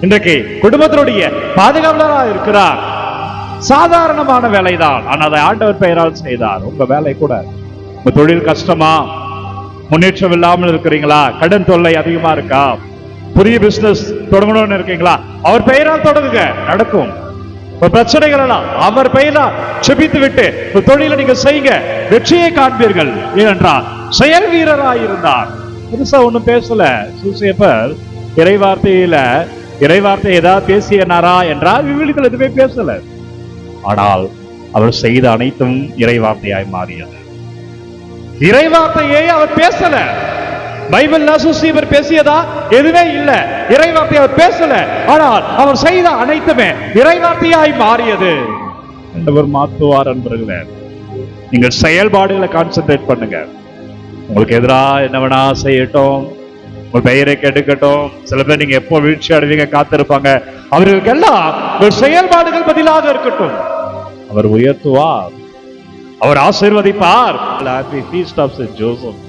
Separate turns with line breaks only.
இன்றைக்கு குடும்பத்தினுடைய பாதுகாவலரா இருக்கிறார். சாதாரணமான வேலைதான். ஆனால் அதை ஆண்டவர் பெயரால் செய்தார். உங்க வேலை கூட. உங்க தொழில் கஷ்டமா? முன்னேற்றம் இல்லாமல் இருக்கிறீங்களா? கடன் தொல்லை அதிகமா இருக்கா? புதிய பிசினஸ் தொடங்கணும்னு இருக்கீங்களா? அவர் பெயரால் தொடங்குங்க. நடக்கும். பிரச்சனைகள் எல்லாம் அவர் பெயரால் செபித்து விட்டு தொழிலை நீங்க செய்யுங்க. வெற்றியை காண்பீர்கள். ஏனென்றால் செயல் வீரராயிருந்தார். புதுசா ஒண்ணும் பேசல. சூசேப்பர் இறைவார்த்தையில இறைவார்த்தை ஏதாவது பேசியனாரா என்றால் விவிலிகள் எதுவுமே பேசல. ஆனால் அவர் செய்த அனைத்தும் இறைவார்த்தையாய் மாறியது. இறைவார்த்தையே அவர் பேசல. பைபிள் சுசீவர் பேசியதா? எதுவே இல்ல. இறைவார்த்தை அவர் பேசல. ஆனால் அவர் செய்த அனைத்துமே இறைவார்த்தையாய் மாறியது. என்றவர் மாத்துவார் என்பர்களே நீங்கள் செயல்பாடுகளை கான்சென்ட்ரேட் பண்ணுங்க. உங்களுக்கு எதிரா என்ன வேணா செய்யட்டும். உங்க பெயரை கெடுக்கட்டும் சில பேர் நீங்க எப்போ வீழ்ச்சி அடைவீங்க காத்திருப்பாங்க. அவர்களுக்கெல்லாம் உங்கள் செயல்பாடுகள் பதிலாக இருக்கட்டும். அவர் உயர்த்துவார். அவர் ஆசீர்வதிப்பார். Happy feast of saint Joseph